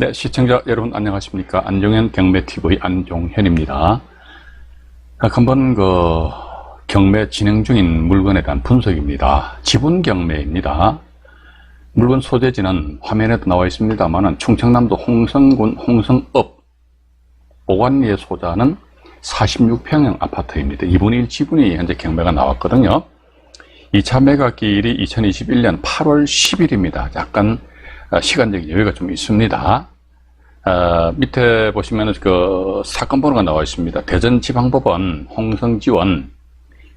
네, 시청자 여러분 안녕하십니까. 안종현 경매TV 안종현입니다. 각 한번 그 경매 진행 중인 물건에 대한 분석입니다. 지분 경매입니다. 물건 소재지는 화면에도 나와 있습니다만은 충청남도 홍성군 홍성읍 오관리에 소재하는 46평형 아파트입니다. 2분의 1 지분이 현재 경매가 나왔거든요. 2차 매각기일이 2021년 8월 10일입니다. 약간 어, 시간적인 여유가 좀 있습니다. 어, 밑에 보시면은 그 사건 번호가 나와 있습니다. 대전지방법원 홍성지원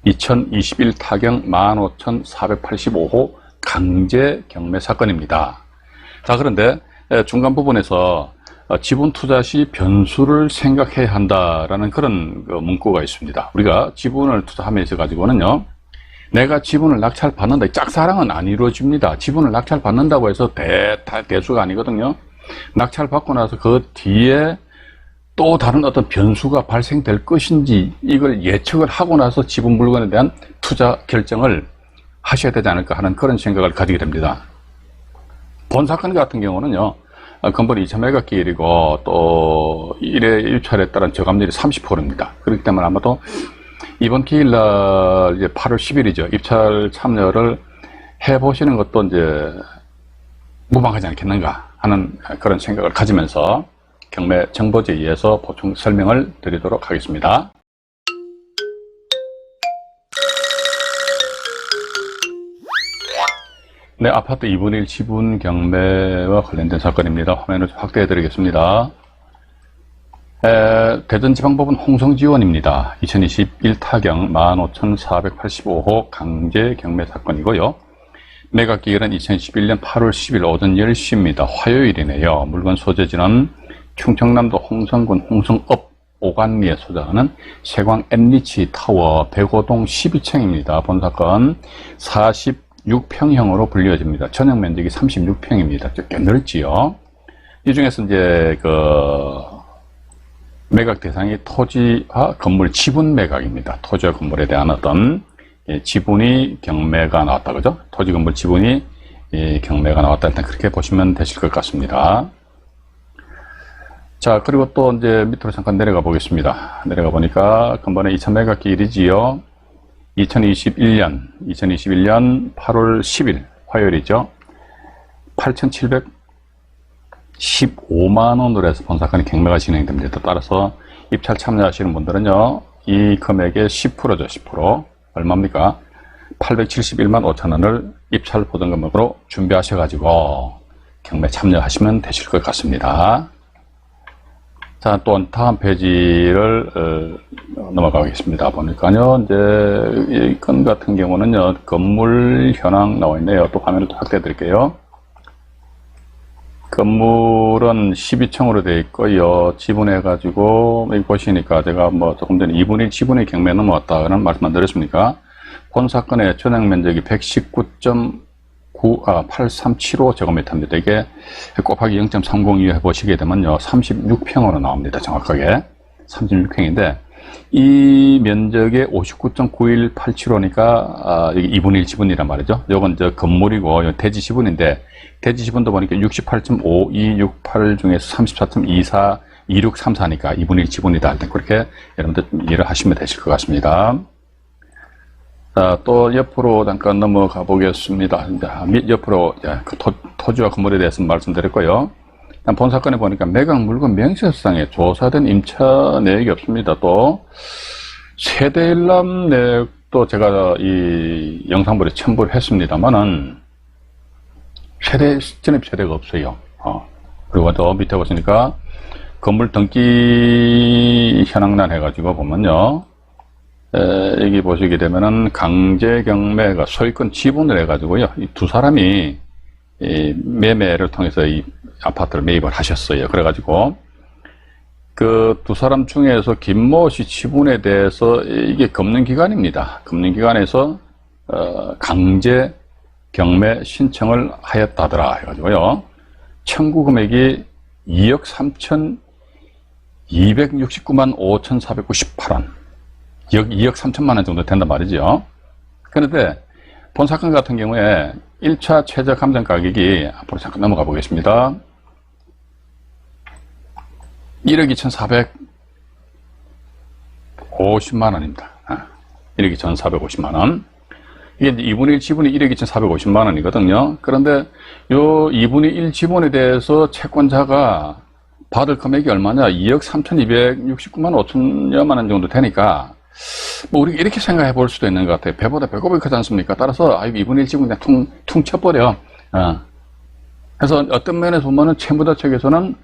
2021 타경 15,485호 강제 경매 사건입니다. 자, 그런데 에, 중간 부분에서 어, 지분 투자 시 변수를 생각해야 한다라는 그런 그 문구가 있습니다. 우리가 지분을 투자하면서 가지고는요, 내가 지분을 낙찰받는다. 짝사랑은 안 이루어집니다. 지분을 낙찰받는다고 해서 대, 다, 대수가 아니거든요. 낙찰받고 나서 그 뒤에 또 다른 어떤 변수가 발생될 것인지 이걸 예측을 하고 나서 지분 물건에 대한 투자 결정을 하셔야 되지 않을까 하는 그런 생각을 가지게 됩니다. 본 사건 같은 경우는요, 어, 건물 2차 매각 기일이고 또 1회 입찰에 따른 저감률이 30%입니다. 그렇기 때문에 아마도 이번 기일 날 이제 8월 10일이죠. 입찰 참여를 해 보시는 것도 이제 무방하지 않겠는가 하는 그런 생각을 가지면서 경매 정보지에 의해서 보충 설명을 드리도록 하겠습니다. 네, 아파트 2분의 1 지분 경매와 관련된 사건입니다. 화면을 좀 확대해 드리겠습니다. 에, 대전지방법원 홍성지원입니다. 2021 타경 15,485호 강제 경매 사건이고요. 매각 기일은 2011년 8월 10일 오전 10시입니다. 화요일이네요. 물건 소재지는 충청남도 홍성군 홍성읍 오간리에 소재하는 세광 엠리치 타워 105동 12층입니다. 본 사건 46평형으로 분류해집니다. 전용 면적이 36평입니다. 꽤 넓지요. 이 중에서 이제 그 매각 대상이 토지와 건물 지분 매각입니다. 토지와 건물에 대한 어떤 예, 지분이 경매가 나왔다 그죠? 토지 건물 지분이 예, 경매가 나왔다 일단 그렇게 보시면 되실 것 같습니다. 자 그리고 또 이제 밑으로 잠깐 내려가 보겠습니다. 내려가 보니까 근본에 2차 매각 기일이지요. 2021년 2021년 8월 10일 화요일이죠. 8,715만 원으로 해서 본 사건이 경매가 진행됩니다. 따라서 입찰 참여하시는 분들은요. 이 금액의 10%죠. 10% 얼마입니까? 871만 5천 원을 입찰 보증금액으로 준비하셔가지고 경매 참여하시면 되실 것 같습니다. 자, 또 다음 페이지를 어, 넘어가겠습니다. 보니까요, 이제 이 건 같은 경우는요, 건물 현황 나와 있네요. 또 화면을 또 확대해 드릴게요. 건물은 12층으로 되어 있고요. 지분해 가지고, 여기 보시니까 제가 뭐 조금 전에 2분의 1 지분의 경매 넘어왔다는 말씀 안 드렸습니까? 본 사건의 전용 면적이 119.9, 아, 8375 제곱미터입니다. 이게 곱하기 0.302 해보시게 되면요. 36평으로 나옵니다. 정확하게. 36평인데, 이 면적의 59.91875니까, 아, 여기 2분의 1 지분이란 말이죠. 요건 저 건물이고, 요 대지 지분인데, 대지 지분도 보니까 68.5268 중에서 34.24, 2634니까 2분의 1 지분이다. 그렇게 여러분들 좀 이해를 하시면 되실 것 같습니다. 자, 또 옆으로 잠깐 넘어가 보겠습니다. 밑 옆으로 이제 그 토, 토지와 건물에 대해서 말씀드렸고요. 본 사건에 보니까 매각 물건 명세서상에 조사된 임차 내역이 없습니다. 또 세대 일람 내역도 제가 이 영상물에 첨부를 했습니다만은 세대 전입 세대가 없어요. 어. 그리고 또 밑에 보시니까 건물 등기 현황란 해가지고 보면요. 에, 여기 보시게 되면은 강제 경매가 소유권 지분을 해가지고요. 이 두 사람이 이 매매를 통해서 이 아파트를 매입을 하셨어요. 그래가지고 그 두 사람 중에서 김모 씨 지분에 대해서 이게 금융기관입니다. 금융기관에서 어, 강제 경매 신청을 하였다더라 해가지고요. 청구 금액이 2억 3천 269만 5,498원. 2억, 2억 3천만 원 정도 된단 말이죠. 그런데 본 사건 같은 경우에 1차 최저 감정 가격이 앞으로 잠깐 넘어가 보겠습니다. 1억 2,450만 원입니다. 아, 1억 2,450만 원. 이게 이제 2분의 1 지분이 1억 2,450만 원이거든요. 그런데 요 2분의 1 지분에 대해서 채권자가 받을 금액이 얼마냐? 2억 3,269만 5천여만 원 정도 되니까 뭐 우리가 이렇게 생각해 볼 수도 있는 것 같아요. 배보다 배꼽이 크지 않습니까? 따라서 아 2분의 1 지분 그냥 퉁, 퉁 쳐버려. 어. 그래서 어떤 면에서 보면은 채무자 측에서는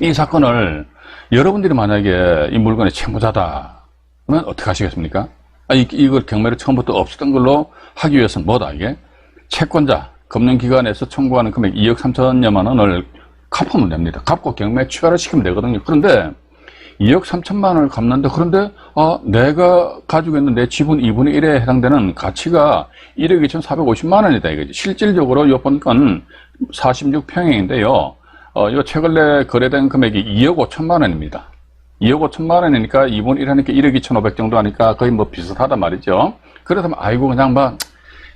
이 사건을 여러분들이 만약에 이 물건의 채무자다 그러면 어떻게 하시겠습니까? 아, 이, 이걸 경매를 처음부터 없었던 걸로 하기 위해서는 뭐다 이게 채권자 금융기관에서 청구하는 금액 2억 3천여만 원을 갚으면 됩니다. 갚고 경매 취하를 시키면 되거든요. 그런데 2억 3천만 원을 갚는데 그런데 아 내가 가지고 있는 내 지분 2분의 1에 해당되는 가치가 1억 2,450만 원이다 이거지. 실질적으로 이번 건 46평형인데요. 어, 이 최근에 거래된 금액이 2억 5천만 원입니다. 2억 5천만 원이니까 2분 1 하니까 1억 2,500 정도 하니까 거의 뭐 비슷하단 말이죠. 그러다면 아이고 그냥 막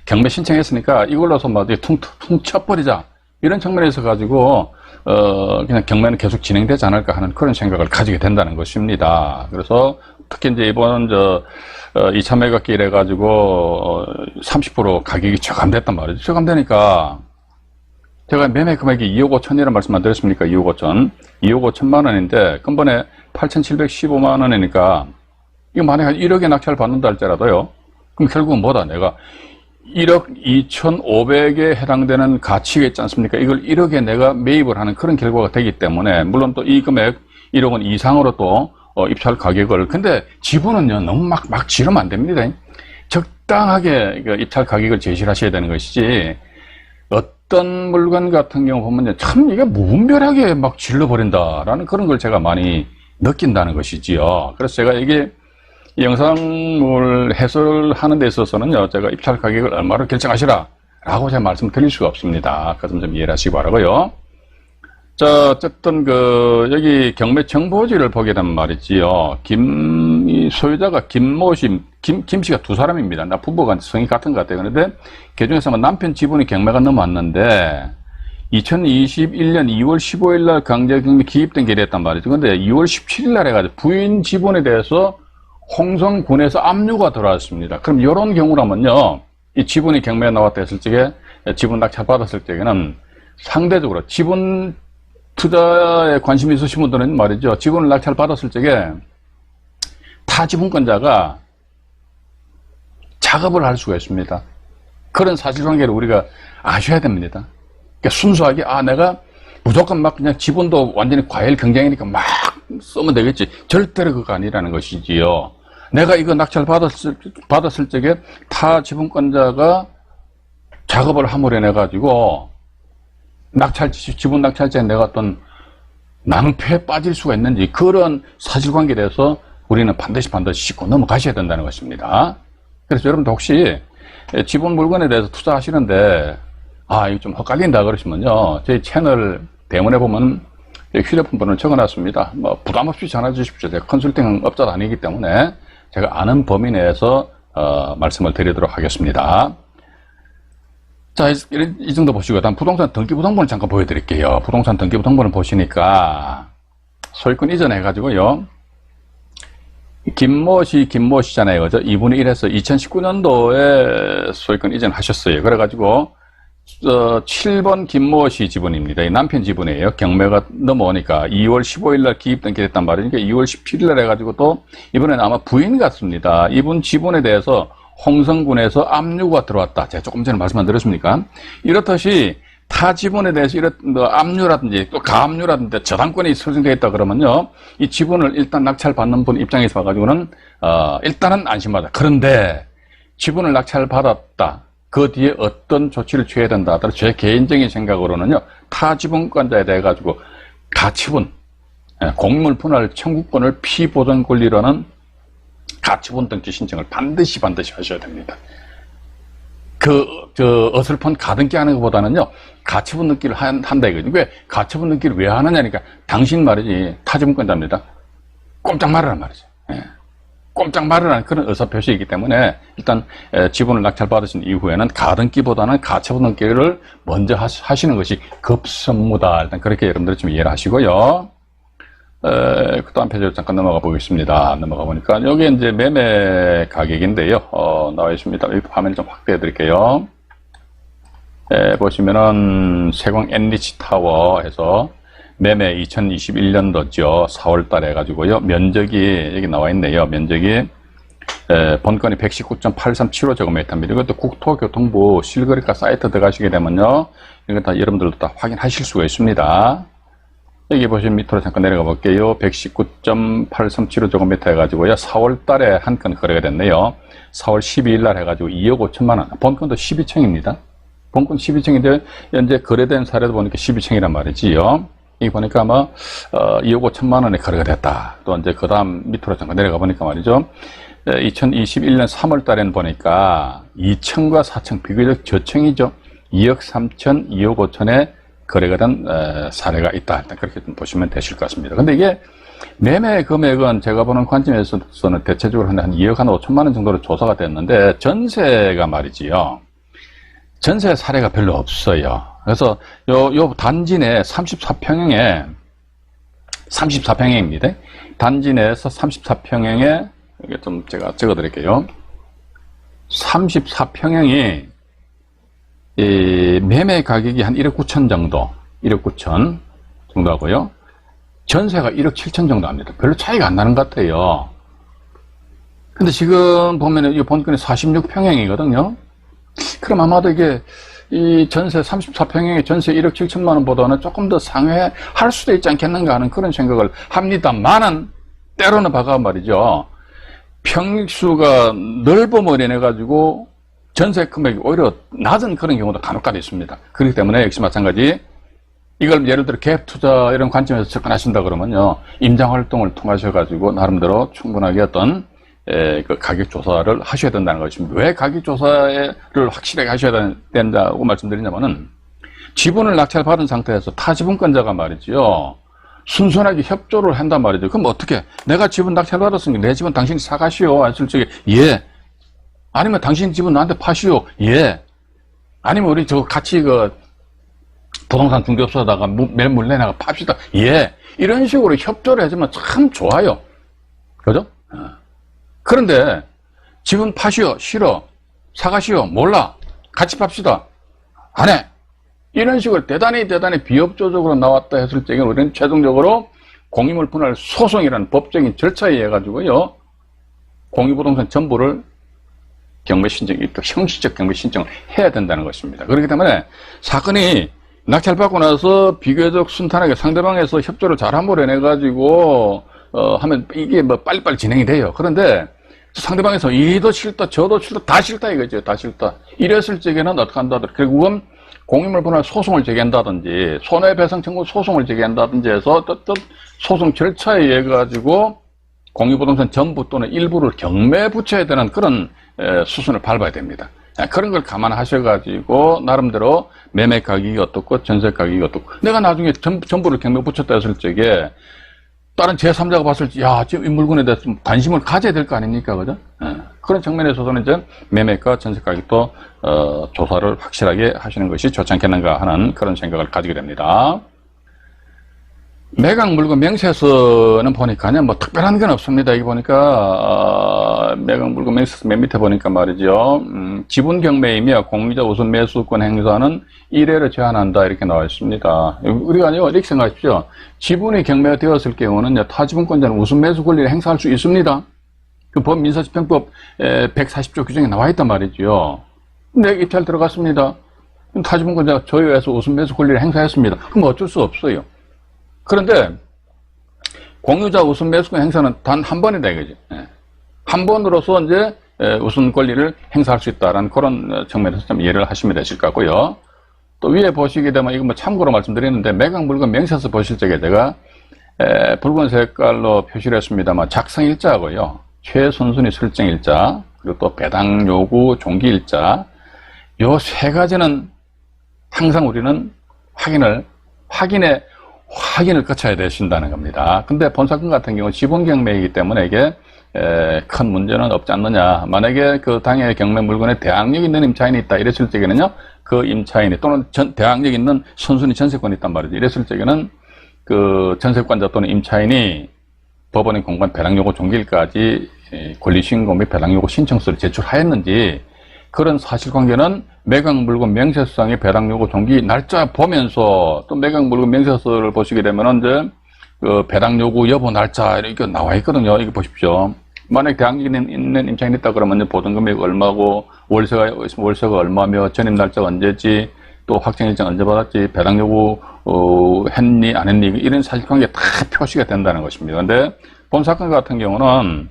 경매 신청했으니까 이걸로서 뭐 퉁, 퉁 쳐버리자. 이런 측면에서 가지고 어 그냥 경매는 계속 진행되지 않을까 하는 그런 생각을 가지게 된다는 것입니다. 그래서 특히 이제 이번 저 어, 2차 매각기를 해가지고 어, 30% 가격이 저감됐단 말이죠. 저감되니까 제가 매매 금액이 2억 5천이라는 말씀 안 드렸습니까? 2억 5천. 2억 5천만 원인데,根本에 8,715만 원이니까, 이거 만약에 1억에 낙찰 받는다 할지라도요, 그럼 결국은 뭐다? 내가 1억 2,500에 해당되는 가치가 있지 않습니까? 이걸 1억에 내가 매입을 하는 그런 결과가 되기 때문에, 물론 또 이 금액 1억 원 이상으로 또 어, 입찰 가격을, 근데 지분은요, 너무 막, 막 지르면 안 됩니다. 적당하게 그 입찰 가격을 제시를 하셔야 되는 것이지, 어떤 물건 같은 경우 보면 참 이게 무분별하게 막 질러버린다라는 그런 걸 제가 많이 느낀다는 것이지요. 그래서 제가 이게 이 영상을 해설하는 데 있어서는요, 제가 입찰 가격을 얼마로 결정하시라 라고 제가 말씀 드릴 수가 없습니다. 그것은 좀 이해를 하시기 바라고요. 자, 어쨌든 그 여기 경매 정보지를 보게 되면 말이지요. 김, 이 소유자가 김모 씨, 김, 김 씨가 두 사람입니다. 나 부부가 성이 같은 것 같아요. 그런데 그 중에서 뭐 남편 지분이 경매가 넘어왔는데 2021년 2월 15일 날 강제 경매 기입된 게 됐단 말이죠. 근데 2월 17일 날 해가지고 부인 지분에 대해서 홍성군에서 압류가 들어왔습니다. 그럼 이런 경우라면요. 이 지분이 경매에 나왔다 했을 적에 지분 낙찰 받았을 적에는 상대적으로 지분 투자에 관심이 있으신 분들은 말이죠. 지분을 낙찰 받았을 적에 타 지분권자가 작업을 할 수가 있습니다. 그런 사실관계를 우리가 아셔야 됩니다. 그러니까 순수하게 아 내가 무조건 막 그냥 지분도 완전히 과열 경쟁이니까 막 쓰면 되겠지. 절대로 그거 아니라는 것이지요. 내가 이거 낙찰 받았을, 받았을 적에 타 지분권자가 작업을 함으로 인해가지고 낙찰, 지분 낙찰자에 내가 어떤 낭패에 빠질 수가 있는지 그런 사실관계에 대해서 우리는 반드시 반드시 짚고 넘어가셔야 된다는 것입니다. 그래서 여러분도 혹시 지분 물건에 대해서 투자하시는데 아 이거 좀 헛갈린다 그러시면요 저희 채널 대문에 보면 휴대폰 번호를 적어놨습니다. 뭐 부담 없이 전화 주십시오. 제가 컨설팅 업자도 아니기 때문에 제가 아는 범위 내에서 어, 말씀을 드리도록 하겠습니다. 자, 이, 이 정도 보시고, 다음 부동산 등기부등본을 잠깐 보여드릴게요. 부동산 등기부등본을 보시니까, 소유권 이전해가지고요. 김모 씨, 김모 씨잖아요. 그죠? 2분의 1에서 2019년도에 소유권 이전하셨어요. 그래가지고, 어, 7번 김모 씨 지분입니다. 이 남편 지분이에요. 경매가 넘어오니까 2월 15일 날 기입 등기됐단 말이니까 2월 17일 날 해가지고 또 이번에는 아마 부인 같습니다. 이분 지분에 대해서 홍성군에서 압류가 들어왔다. 제가 조금 전에 말씀 안 드렸습니까? 이렇듯이 타 지분에 대해서 이런 뭐 압류라든지 또 가압류라든지 저당권이 설정되어 있다 그러면요. 이 지분을 일단 낙찰 받는 분 입장에서 봐가지고는 어, 일단은 안심하다. 그런데 지분을 낙찰 받았다. 그 뒤에 어떤 조치를 취해야 된다 하더라도 제 개인적인 생각으로는요. 타 지분권자에 대해 가지고 가치분, 예, 공물 분할 청구권을 피보전 권리로는 가치분 등기 신청을 반드시 반드시 하셔야 됩니다. 그, 저, 어설픈 가등기 하는 것보다는요, 가치분 등기를 한, 한다 이거죠. 왜 가치분 등기를 왜 하느냐니까, 당신 말이지, 타지분권자입니다. 꼼짝 말으란 말이죠. 예. 꼼짝 말으라는 그런 의사표시이기 때문에, 일단, 에, 지분을 낙찰받으신 이후에는 가등기보다는 가처분 등기를 먼저 하시, 하시는 것이 급선무다. 일단 그렇게 여러분들이 좀 이해를 하시고요. 에, 그 다음 페이지로 잠깐 넘어가 보겠습니다. 넘어가 보니까 여기 이제 매매 가격인데요. 어, 나와 있습니다. 이 화면 좀 확대해 드릴게요. 에, 보시면은 세광 엔리치 타워 해서 매매 2021년도죠. 4월 달에 해가지고요. 면적이 여기 나와 있네요. 면적이 에, 본건이 119.8375 제곱미터입니다. 이것도 국토교통부 실거래가 사이트 들어가시게 되면요. 이거 다 여러분들도 다 확인하실 수가 있습니다. 여기 보시면 밑으로 잠깐 내려가 볼게요. 119.8375 제곱미터 해가지고요. 4월 달에 한 건 거래가 됐네요. 4월 12일 날 해가지고 2억 5천만 원. 본건도 12층입니다. 본건 12층인데 현재 거래된 사례도 보니까 12층이란 말이지요. 이 보니까 아마 어, 2억 5천만 원에 거래가 됐다. 또 이제 그 다음 밑으로 잠깐 내려가 보니까 말이죠. 2021년 3월 달에는 보니까 2층과 4층 비교적 저층이죠. 2억 3천, 2억 5천에 거래가 된 에, 사례가 있다. 일단 그렇게 좀 보시면 되실 것 같습니다. 근데 이게 매매 금액은 제가 보는 관점에서는 대체적으로 한 2억 한 5천만 원 정도로 조사가 됐는데 전세가 말이지요. 전세 사례가 별로 없어요. 그래서 요, 요 단지 내 34평형에 34평형입니다. 단지 내에서 34평형에 이게 좀 제가 적어 드릴게요. 34평형이 이 매매 가격이 한 1억 9천 정도, 1억 9천 정도 하고요. 전세가 1억 7천 정도 합니다. 별로 차이가 안 나는 것 같아요. 근데 지금 보면은 이 본건이 46평형이거든요. 그럼 아마도 이게 이 전세 34평형의 전세 1억 7천만 원보다는 조금 더 상회할 수도 있지 않겠는가 하는 그런 생각을 합니다만은 때로는 봐가 말이죠. 평수가 인해 가지고 전세 금액이 오히려 낮은 그런 경우도 간혹 가다 있습니다. 그렇기 때문에 역시 마찬가지 이걸 예를 들어 갭 투자 이런 관점에서 접근하신다 그러면요 임장 활동을 통하셔 가지고 나름대로 충분하게 어떤 에, 그 가격 조사를 하셔야 된다는 것입니다. 왜 가격 조사를 확실하게 하셔야 된다고 말씀드리냐면은 지분을 낙찰받은 상태에서 타 지분권자가 말이지요. 순순하게 협조를 한단 말이죠. 그럼 어떻게? 내가 지분 낙찰받았으니까 내 집은 당신이 사가시오. 했을 적에, 예. 아니면 당신 집은 나한테 파시오. 예. 아니면 우리 저 같이 그 부동산 중개업소에다가 매물 내나가 팝시다. 예. 이런 식으로 협조를 해주면 참 좋아요. 그죠? 어. 그런데 집은 파시오. 싫어. 사가시오. 몰라. 같이 팝시다. 안 해. 이런 식으로 대단히 대단히 비협조적으로 나왔다 했을 적에 우리는 최종적으로 공유물 분할 소송이라는 법적인 절차에 의해 가지고요. 공유부동산 전부를 경매 신청, 또 형식적 경매 신청을 해야 된다는 것입니다. 그렇기 때문에 사건이 낙찰받고 나서 비교적 순탄하게 상대방에서 협조를 잘함으로 인해 가지고 어, 하면 이게 뭐 빨리빨리 진행이 돼요. 그런데 상대방에서 이도 싫다, 저도 싫다, 다 싫다 이거죠. 다 싫다. 이랬을 적에는 어떻게 한다더라. 결국은 공유물 분할 소송을 제기한다든지 손해배상 청구 소송을 제기한다든지 해서 어떤 소송 절차에 의해 가지고 공유부동산 전부 또는 일부를 경매에 붙여야 되는 그런 수순을 밟아야 됩니다. 그런 걸 감안하셔가지고 나름대로 매매 가격이 어떻고 전세 가격이 어떻고 내가 나중에 전, 전부를 경매 붙였다 했을 적에 다른 제3자가 봤을 때, 야, 지금 이 물건에 대해서 좀 관심을 가져야 될 거 아닙니까? 그죠? 예. 그런 측면에서는 이제 매매가 전세 가격도, 어, 조사를 확실하게 하시는 것이 좋지 않겠는가 하는 그런 생각을 가지게 됩니다. 매각 물건 명세서는 보니까요, 뭐 특별한 건 없습니다. 여기 보니까, 어, 매각 물건 명세서 맨 밑에 보니까 말이죠. 음, 지분 경매이며 공유자 우선 매수권 행사는 1회를 제한한다. 이렇게 나와 있습니다. 우리가 아니요, 이렇게 생각하십시오. 지분이 경매가 되었을 경우는 타지분권자는 우선 매수 권리를 행사할 수 있습니다. 그 법 민사집행법 140조 규정에 나와 있단 말이죠. 내 입찰 들어갔습니다. 타지분권자가 저요해서 우선 매수 권리를 행사했습니다. 그럼 어쩔 수 없어요. 그런데 공유자 우선 매수권 행사는 단 한 번이다 이거지. 예. 한 번으로서 이제 우선 권리를 행사할 수 있다라는 그런 측면에서 좀 이해를 하시면 되실 것 같고요. 또 위에 보시게 되면 이거 뭐 참고로 말씀드리는데 매각 물건 명세서 보실 적에 제가 에, 붉은 색깔로 표시를 했습니다만 작성 일자하고요. 최선순위 설정 일자 그리고 또 배당 요구 종기 일자 요 세 가지는 항상 우리는 확인을 확인에 확인을 거쳐야 되신다는 겁니다. 근데 본사건 같은 경우 지분 경매이기 때문에 이게 에, 큰 문제는 없지 않느냐. 만약에 그 당해 경매 물건에 대항력 있는 임차인이 있다 이랬을 적에는요, 그 임차인이 또는 전, 대항력 있는 선순위 전세권이 있단 말이죠. 이랬을 적에는 그 전세권자 또는 임차인이 법원의 공간 배당 요구 종결까지 에, 권리신고 및 배당 요구 신청서를 제출하였는지 그런 사실관계는 매각 물건 명세서상의 배당 요구 종기 날짜 보면서 또 매각 물건 명세서를 보시게 되면은 이제 그 배당 요구 여부 날짜 이렇게 나와 있거든요. 이거 보십시오. 만약 대항력이 있는, 임차인이 있다 그러면 보증 금액 얼마고 월세가 월세가 얼마며 전입 날짜 언제지 또 확정 일정 언제 받았지 배당 요구 어, 했니 안 했니 이런 사실관계 다 표시가 된다는 것입니다. 근데 본 사건 같은 경우는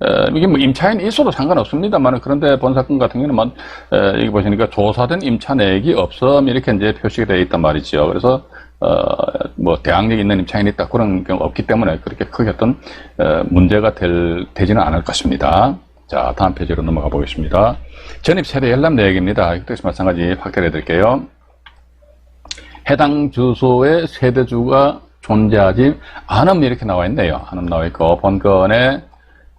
에, 이게 뭐 임차인이 있어도 상관없습니다만 그런데 본 사건 같은 경우는 뭐, 에, 여기 보시니까 조사된 임차 내역이 없음 이렇게 이제 표시가 되어 있단 말이죠. 그래서 어, 뭐 대항력 있는 임차인이 있다 그런 경우 없기 때문에 그렇게 크게 어떤 에, 문제가 될 되지는 않을 것입니다. 자 다음 페이지로 넘어가 보겠습니다. 전입 세대 열람 내역입니다. 이것도 마찬가지 확대해 드릴게요. 해당 주소의 세대주가 존재하지 않음 이렇게 나와 있네요. 않음 나와 있고 본건의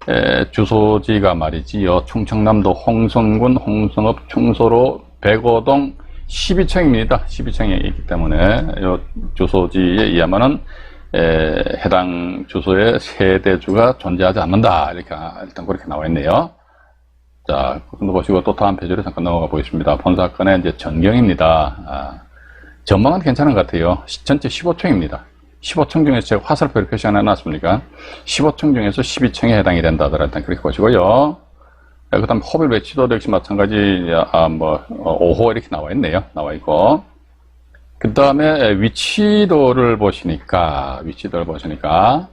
에, 주소지가 말이지요. 충청남도 홍성군 홍성읍 충소로 백오동 12층입니다. 12층에 있기 때문에 이 주소지에 의하면은 에, 해당 주소의 세대주가 존재하지 않는다. 이렇게 일단 그렇게 나와 있네요. 자, 그거 보시고 또 다음 페이지로 잠깐 넘어가 보겠습니다. 본 사건의 이제 전경입니다. 아, 전망은 괜찮은 것 같아요. 시- 전체 15층입니다. 15층 중에서 제가 화살표를 표시 하나 놨습니까? 15층 중에서 12층에 해당이 된다 하더라도 그렇게 보시고요. 그 다음 호빌 외치도 역시 마찬가지, 아, 뭐, 어, 5호 이렇게 나와 있네요. 나와 있고. 그 다음에 위치도를 보시니까, 위치도를 보시니까,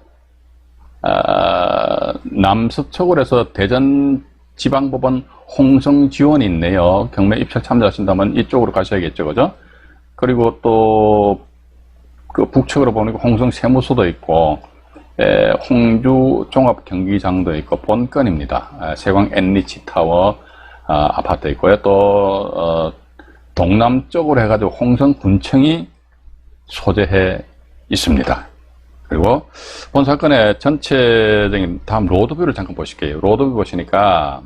아, 남서쪽으로 해서 대전 지방법원 홍성 지원이 있네요. 경매 입찰 참여하신다면 이쪽으로 가셔야겠죠. 그죠? 그리고 또, 그 북측으로 보니까 홍성 세무소도 있고, 에, 홍주 종합 경기장도 있고, 본건입니다. 아, 세광 엔리치 타워, 아, 아파트 있고요. 또, 어, 동남쪽으로 해가지고 홍성 군청이 소재해 있습니다. 그리고 본 사건의 전체적인 다음 로드뷰를 잠깐 보실게요. 로드뷰 보시니까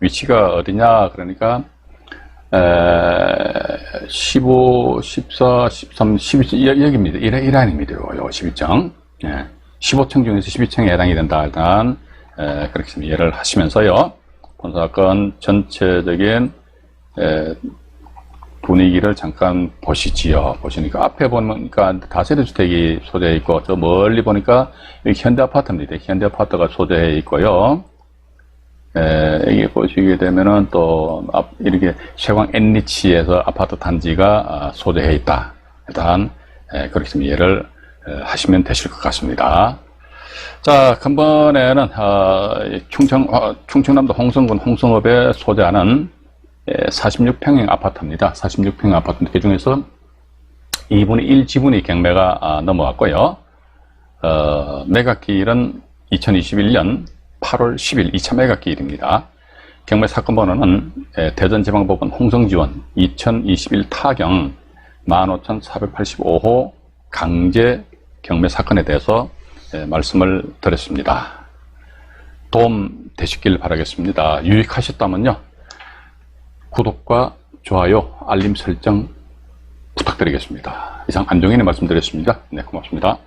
위치가 어디냐 그러니까 에, 15, 14, 13, 12, 여- 여기입니다. 1, 1안입니다. 요 12층. 예. 15층 중에서 12층에 해당이 된다. 일단 에, 그렇게 좀 이해를 하시면서요. 본 사건 전체적인 에, 분위기를 잠깐 보시지요. 보시니까 앞에 보니까 다세대 주택이 소재해 있고 저 멀리 보니까 현대 아파트입니다. 현대 아파트가 소재해 있고요. 에, 여기 보시게 되면은 또 앞- 이렇게 세광 엔리치에서 아파트 단지가 아, 소재해 있다. 일단 에, 그렇게 좀 이해를 에, 하시면 되실 것 같습니다. 자, 근본에는 어, 이 충청 어, 충청남도 홍성군 홍성읍에 소재하는 46평형 아파트입니다. 46평형 아파트인데 그 중에서 2분의 1 지분이 경매가 아, 넘어갔고요. 어, 매각기일은 2021년 8월 10일 2차 매각기일입니다. 경매 사건 번호는 에, 대전지방법원 홍성지원 2021 타경 15,485호 강제 경매 사건에 대해서 에, 말씀을 드렸습니다. 도움 되시길 바라겠습니다. 유익하셨다면요. 구독과 좋아요, 알림 설정 부탁드리겠습니다. 이상 안종현이 말씀드렸습니다. 네, 고맙습니다.